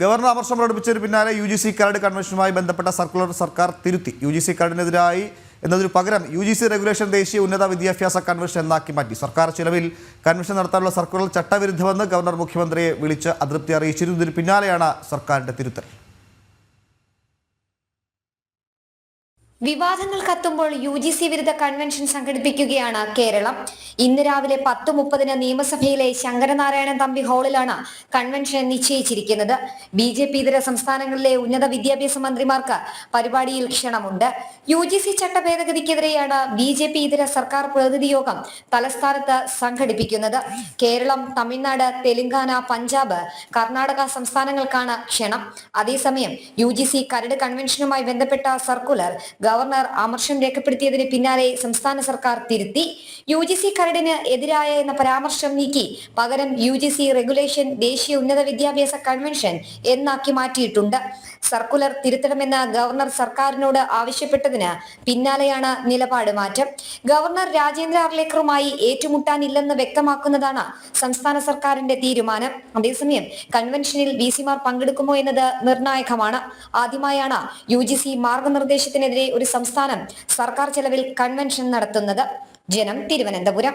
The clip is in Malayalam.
ഗവർണർ അമർഷം പ്രകടിപ്പിച്ചതിന് പിന്നാലെ യു ജി സി കരട് കൺവെൻഷനുമായി ബന്ധപ്പെട്ട സർക്കുലർ സർക്കാർ തിരുത്തി. യു ജി സി കരടിനെതിരായി എന്നതിനു പകരം യു ജി സി റെഗുലേഷൻ ദേശീയ ഉന്നത വിദ്യാഭ്യാസ കൺവെൻഷൻ എന്നാക്കി മാറ്റി. സർക്കാർ ചിലവിൽ കൺവെൻഷൻ നടത്താനുള്ള സർക്കുലർ ചട്ടവിരുദ്ധമെന്ന് ഗവർണർ മുഖ്യമന്ത്രിയെ വിളിച്ച് അതൃപ്തി അറിയിച്ചിരുന്നതിന് പിന്നാലെയാണ് സർക്കാരിന്റെ തിരുത്തൽ. വിവാദങ്ങൾ കത്തുമ്പോൾ യു ജി സി വിരുദ്ധ കൺവെൻഷൻ സംഘടിപ്പിക്കുകയാണ് കേരളം. ഇന്ന് രാവിലെ പത്ത് മുപ്പതിന് നിയമസഭയിലെ ശങ്കരനാരായണൻ തമ്പി ഹാളിലാണ് കൺവെൻഷൻ നിശ്ചയിച്ചിരിക്കുന്നത്. ബി ജെ പി ഇതര സംസ്ഥാനങ്ങളിലെ ഉന്നത വിദ്യാഭ്യാസ മന്ത്രിമാർക്ക് പരിപാടിയിൽ ക്ഷണമുണ്ട്. യു ജി സി ചട്ട ഭേദഗതിക്കെതിരെയാണ് ബി ജെ പി ഇതര സർക്കാർ പ്രതിനിധി യോഗം തലസ്ഥാനത്ത് സംഘടിപ്പിക്കുന്നത്. കേരളം തമിഴ്നാട് തെലങ്കാന പഞ്ചാബ് കർണാടക സംസ്ഥാനങ്ങൾക്കാണ് ക്ഷണം. അതേസമയം യു ജി സി കരട് കൺവെൻഷനുമായി ബന്ധപ്പെട്ട സർക്കുലർ ഗവർണർ അമർഷം രേഖപ്പെടുത്തിയതിന് പിന്നാലെ സംസ്ഥാന സർക്കാർ തിരുത്തി. യു ജി സി കരടിന് എതിരായ എന്ന പരാമർശം നീക്കി. പകരം യു ജി സി റെഗുലേഷൻ ദേശീയ ഉന്നത വിദ്യാഭ്യാസ കൺവെൻഷൻ എന്നാക്കി മാറ്റിയിട്ടുണ്ട്. സർക്കുലർ തിരുത്തണമെന്ന് ഗവർണർ സർക്കാരിനോട് ആവശ്യപ്പെട്ടതിന് പിന്നാലെയാണ് നിലപാട് മാറ്റം. ഗവർണർ രാജേന്ദ്ര അർലേക്കറുമായി ഏറ്റുമുട്ടാനില്ലെന്ന് വ്യക്തമാക്കുന്നതാണ് സംസ്ഥാന സർക്കാരിന്റെ തീരുമാനം. അതേസമയം കൺവെൻഷനിൽ വി സിമാർ പങ്കെടുക്കുമോ എന്നത് നിർണായകമാണ്. ആദ്യമായാണ് യു ജി സി മാർഗനിർദ്ദേശത്തിനെതിരെ ഒരു സംസ്ഥാനം സർക്കാർ ചെലവിൽ കൺവെൻഷൻ നടത്തുന്നത് ജനം തിരുവനന്തപുരം.